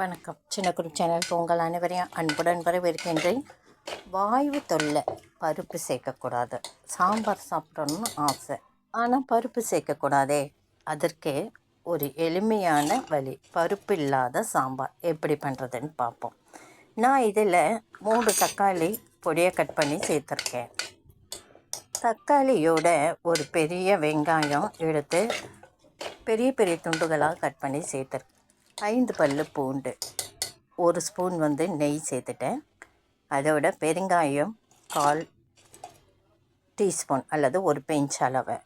வணக்கம். சின்ன குரு சேனலுக்கு உங்கள் அனைவரையும் அன்புடன் வரவேற்கின்றேன். வாய்வு தொல்லை பருப்பு சேர்க்கக்கூடாது. சாம்பார் சாப்பிடணும்னு ஆசை. ஆனால் பருப்பு சேர்க்கக்கூடாதே. அதற்கே ஒரு எளிமையான வழி. பருப்பு இல்லாத சாம்பார். எப்படி பண்ணுறதுன்னு பார்ப்போம். நான் இதில் மூணு தக்காளி பொடியை கட் பண்ணி சேர்த்துருக்கேன். தக்காளியோட ஒரு பெரிய வெங்காயம் எடுத்து பெரிய பெரிய துண்டுகளாக கட் பண்ணி சேர்த்துருக்கேன். ஐந்து பல் பூண்டு. ஒரு ஸ்பூன் வந்து நெய் சேர்த்துட்டேன். அதோட பெருங்காயம் கால் டீஸ்பூன் அல்லது ஒரு பெஞ்ச் அளவை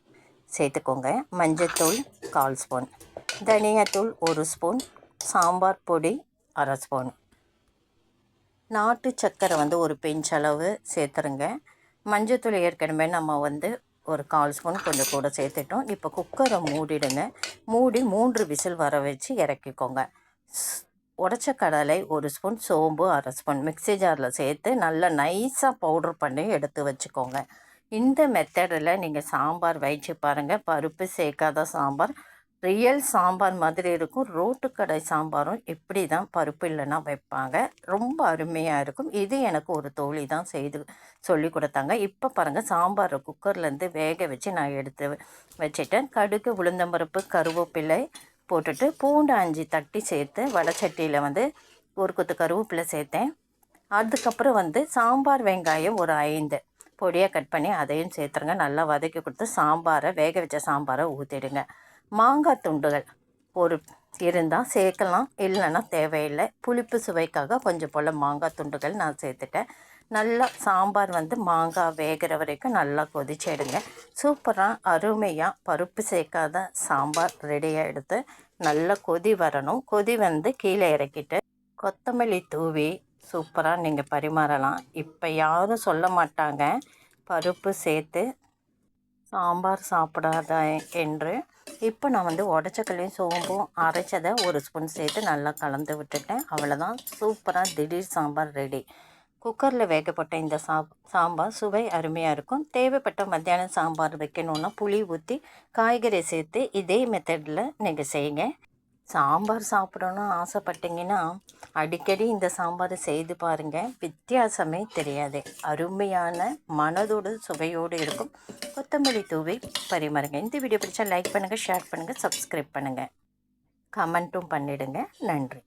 சேர்த்துக்கோங்க. மஞ்சத்தூள் கால் ஸ்பூன். தனியாத்தூள் ஒரு ஸ்பூன். சாம்பார் பொடி அரை ஸ்பூன். நாட்டு சர்க்கரை வந்து ஒரு பெஞ்ச் அளவு சேர்த்துருங்க. மஞ்சத்தூள் ஏற்கனவே நம்ம வந்து ஒரு கால் ஸ்பூன் கொஞ்சம் கூட சேர்த்துட்டோம். இப்போ குக்கரை மூடிடுங்க. மூடி மூன்று விசில் வர வச்சு இறக்கிக்கோங்க. உடச்ச கடலை ஒரு ஸ்பூன் சோம்பு அரை ஸ்பூன் மிக்சி ஜாரில் சேர்த்து நல்லா நைஸாக பவுட்ரு பண்ணி எடுத்து வச்சுக்கோங்க. இந்த மெத்தடில் நீங்கள் சாம்பார் வச்சு பாருங்கள் பருப்பு சேர்க்காத சாம்பார் ரியல் சாம்பார் மாதிரி இருக்கும். ரோட்டு கடை சாம்பாரும் இப்படி தான் பருப்பு இல்லைன்னா வைப்பாங்க. ரொம்ப அருமையாக இருக்கும். இது எனக்கு ஒரு தோழி தான் செய்து சொல்லி கொடுத்தாங்க. இப்போ பாருங்கள் சாம்பாரை குக்கர்லேருந்து வேக வச்சு நான் எடுத்து வச்சுட்டேன். கடுகு உளுந்தம்பருப்பு கருவேப்பிலை போட்டுட்டு பூண்டு அஞ்சு தட்டி சேர்த்து வடச்சட்டியில் வந்து ஒரு கொத்து கருவேப்பிலை சேர்த்தேன். அதுக்கப்புறம் வந்து சாம்பார் வெங்காயம் ஒரு ஐந்து. பொடியாக கட் பண்ணி அதையும் சேர்த்துருங்க. நல்லா வதக்கி கொடுத்து சாம்பாரை வேக வச்ச சாம்பாரை ஊற்றிடுங்க மாங்காய் துண்டுகள் ஒரு இருந்தால் சேர்க்கலாம். இல்லைன்னா தேவையில்லை. புளிப்பு சுவைக்காக கொஞ்சம் போல் மாங்காய் துண்டுகள் நான் சேர்த்துட்டேன். நல்லா சாம்பார் வந்து மாங்காய் வேகிற வரைக்கும் நல்லா கொதிச்சிடுங்க சூப்பராக அருமையாக பருப்பு சேர்க்காத சாம்பார் ரெடியாக எடுத்து நல்லா கொதி வரணும். கொதி வந்து கீழே இறக்கிட்டு கொத்தமல்லி தூவி சூப்பராக நீங்கள் பரிமாறலாம். இப்போ யாரும் சொல்ல மாட்டாங்க. பருப்பு சேர்த்து சாம்பார் சாப்பிடாத என்று இப்போ நான் வந்து உடச்சக்கல்லையும் சோம்பும் அரைச்சதை ஒரு ஸ்பூன் சேர்த்து நல்லா கலந்து விட்டுட்டேன். அவ்வளோதான் சூப்பராக திடீர் சாம்பார் ரெடி. குக்கரில் வேகப்பட்ட இந்த சா சாம்பார் சுவை அருமையாக இருக்கும். தேவைப்பட்ட மத்தியானம் சாம்பார் வைக்கணுன்னா புளி ஊற்றி காய்கறி சேர்த்து இதே மெத்தடில் நீங்கள் செய்யுங்க. சாம்பார் சாப்பிடணும்னு ஆசைப்பட்டீங்கன்னா அடிக்கடி இந்த சாம்பார் செய்து பாருங்கள் வித்தியாசமே தெரியாது. அருமையான மனதோடு சுவையோடு இருக்கும் கொத்தமல்லி தூவி பரிமாறுங்க. இந்த வீடியோ பிடிச்சா லைக் பண்ணுங்கள் ஷேர் பண்ணுங்கள் சப்ஸ்கிரைப் பண்ணுங்கள் கமெண்ட்டும் பண்ணிவிடுங்க நன்றி.